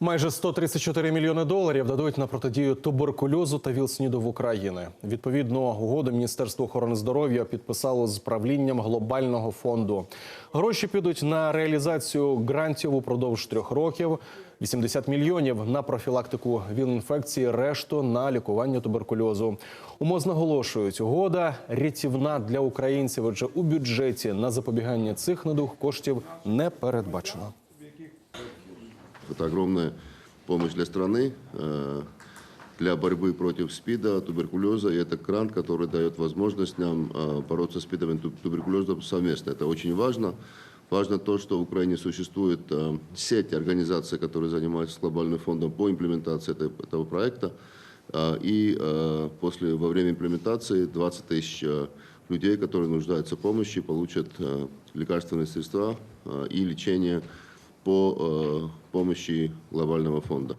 Майже 134 мільйони доларів дадуть на протидію туберкульозу та ВІЛ-СНІДу в Україні. Відповідну угоду Міністерство охорони здоров'я підписало з правлінням глобального фонду. Гроші підуть на реалізацію грантів упродовж трьох років. 80 мільйонів на профілактику ВІЛ-інфекції, решту на лікування туберкульозу. УМОЗ наголошують, угода рятівна для українців. Отже, у бюджеті на запобігання цих недуг коштів не передбачено. Это огромная помощь для страны, э, для борьбы против СПИДа, туберкулеза. И это грант, который дает возможность нам э, бороться с СПИДом и ту- туберкулезом совместно. Это очень важно. Важно то, что в Украине существует э, сеть организаций, которые занимаются глобальным фондом по имплементации этого проекта. И после, во время имплементации 20 тысяч людей, которые нуждаются в помощи, получат лекарственные средства и лечение по э, помощи глобального фонда.